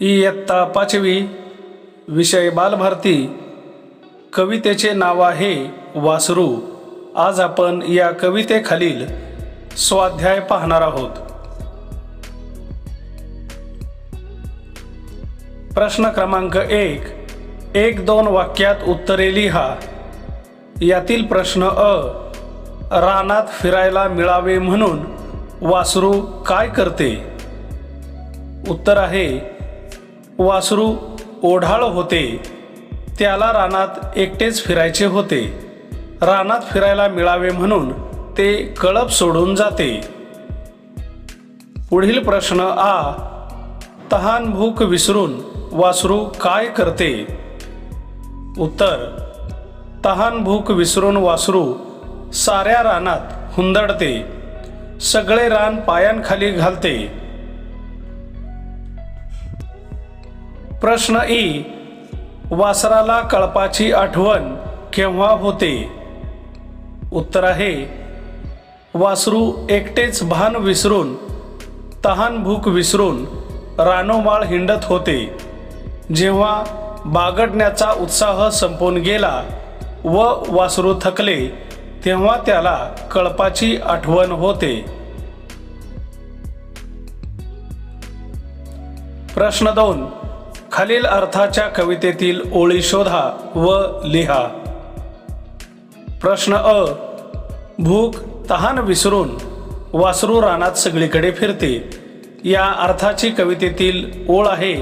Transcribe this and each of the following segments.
इयत्ता पाचवी विषय बालभारती. कवितेचे नाव आहे वासरू. आज आपण या कवितेखालील स्वाध्याय पाहणार आहोत. प्रश्न क्रमांक एक. एक दोन वाक्यात उत्तरे लिहा. यातील प्रश्न अ. रानात फिरायला मिळावे म्हणून वासरू काय करते? उत्तर आहे वासरू ओढाळ होते. त्याला रानात एकटेच फिरायचे होते. रानात फिरायला मिळावे म्हणून ते कळप सोडून जाते. पुढील प्रश्न आ तहान भूक विसरून वासरू काय करते? उत्तर तहान भूक विसरून वासरू साऱ्या रानात हुंदडते. सगळे रान पायांखाली घालते. प्रश्न ई. वासराला कळपाची आठवण केव्हा होते? उत्तर आहे. वासरू एकटेच भान विसरून तहान भूक विसरून रानोमाळ हिंडत होते. जेव्हा बागडण्याचा उत्साह संपून गेला व वासरू थकले तेव्हा त्याला कळपाची आठवण होते. प्रश्न दोन. खालील अर्थाच्या कवितेतील ओळी शोधा व लिहा. प्रश्न अ. भूक तहान विसरून वासरू रानात सगळीकडे फिरते. या अर्थाची कवितेतील ओळ आहे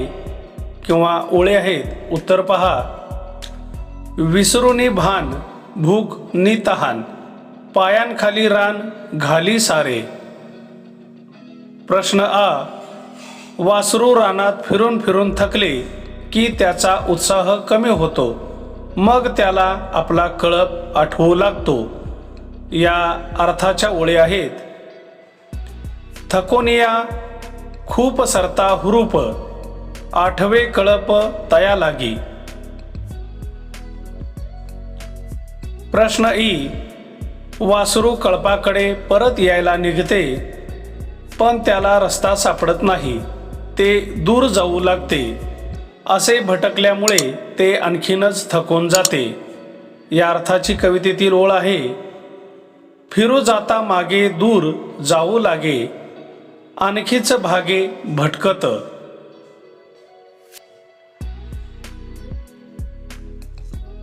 किंवा ओळे आहेत उत्तर पहा. विसरूनी भान भूक नि तहान. पायांखाली रान घाली सारे. प्रश्न आ वासरू रानात फिरून फिरून थकले की त्याचा उत्साह कमी होतो. मग त्याला आपला कळप आठवू लागतो. या अर्थाच्या ओळी आहेत. थकोनिया खूप सरता हुरूप आठवे कळप तया लागी. प्रश्न ई वासरू कळपाकडे परत यायला निघते पण त्याला रस्ता सापडत नाही ते दूर जाऊ लागते. असे भटकल्यामुळे ते आणखीनच थकून जाते. या अर्थाची कवितेतील ओळ आहे फिरू जाता मागे दूर जाऊ लागे आणखीच भागे भटकत.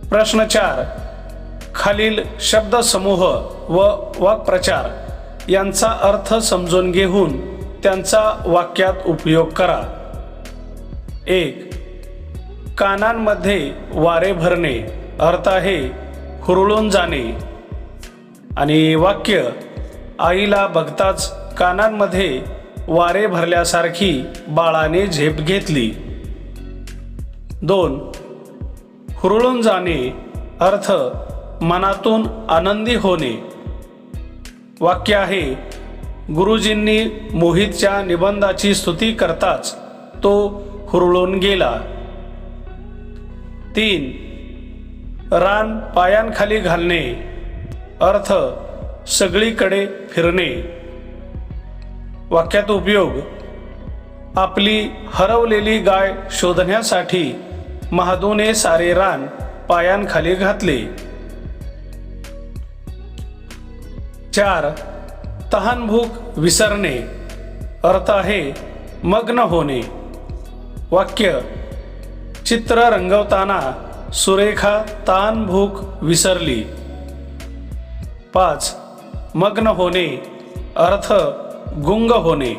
प्रश्न चार खालील शब्दसमूह व वाक्प्रचार यांचा अर्थ समजून घेऊन त्यांचा वाक्यात उपयोग करा. एक कानांमध्ये वारे भरणे अर्थ आहे हुरळून जाणे. आणि वाक्य आईला बघताच कानांमध्ये वारे भरल्यासारखी बाळाने झेप घेतली. दोन हुरळून जाणे अर्थ मनातून आनंदी होणे. वाक्य आहे गुरुजींनी मोहितच्या निबंधाची स्तुती करताच तो हुरळून गेला. तीन रान पायांखाली घालणे. अर्थ सगळीकडे फिरणे. वाक्यात उपयोग आपली हरवलेली गाय शोधण्यासाठी महादूने सारे रान पायांखाली घातले. चार तहानभूक विसरणे. अर्थ आहे मग्न होणे. वाक्य चित्र रंगवताना सुरेखा तान भूक विसरली. पाच मग्न होणे. अर्थ गुंग होणे.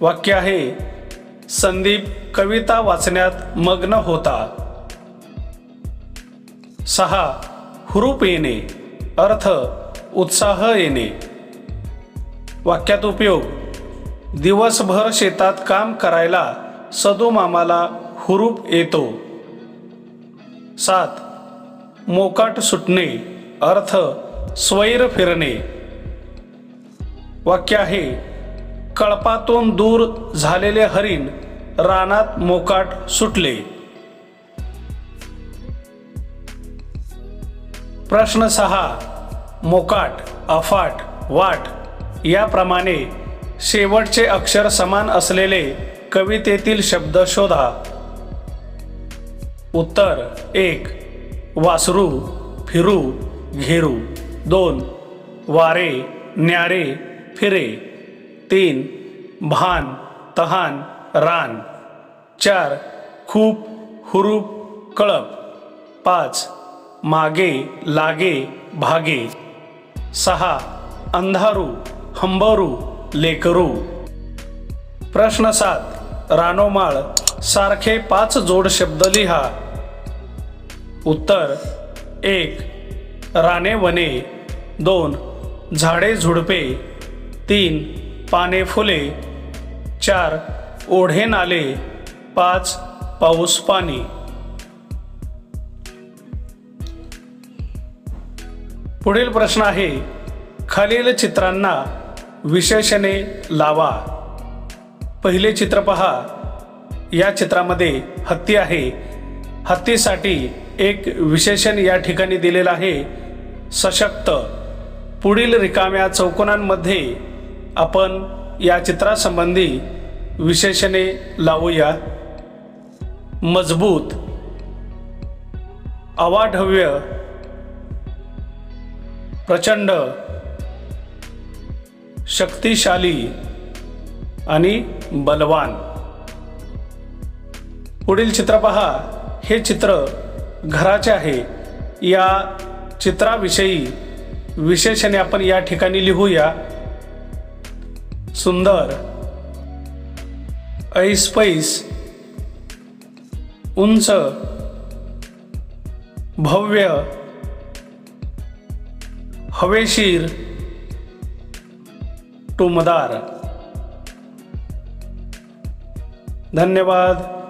वाक्य आहे संदीप कविता वाचण्यात मग्न होता. सहा हुरूप येणे. अर्थ उत्साह येणे. वाक्यात उपयोग. दिवसभर शेतात काम करायला सदू मामाला हुरूप येतो. सात. मोकाट सुटणे. अर्थ स्वैर फिरणे. वाक्य आहे कळपातून दूर झालेले हरिण रानात मोकाट सुटले. प्रश्न सहा. मोकाट अफाट वाट याप्रमाणे शेवटचे अक्षर समान असलेले कवितेतील शब्द शोधा. उत्तर एक वासरू फिरू घेरू दोन वारे न्यारे फिरे तीन भान तहान रान चार खूप हुरूप कळप पाच मागे लागे भागे. सहा अंधारू हंबरू लेकरू. प्रश्न सात रानोमाळ सारखे पाच जोड शब्द लिहा. उत्तर एक राने वने दोन झाडे झुडपे तीन पाने फुले चार ओढे नाले पाच पाऊस पाणी. पुढील प्रश्न आहे खालील चित्रांना विशेषणे लावा. पहिले चित्र पहा. या चित्रामध्ये हत्ती आहे. हत्तीसाठी एक विशेषण या ठिकाणी दिलेलं आहे सशक्त. पुढील रिकाम्या चौकोनांमध्ये आपण या चित्रासंबंधी विशेषणे लावूया मजबूत अवाढव्य प्रचंड शक्तिशाली आणि बलवान. पुढील चित्र पहा. हे चित्र घराचे आहे. या चित्राविषयी विशेषणे आपण या ठिकाणी लिहूया. सुंदर ऐसपैस उंच भव्य हवेशीर टुमदार धन्यवाद.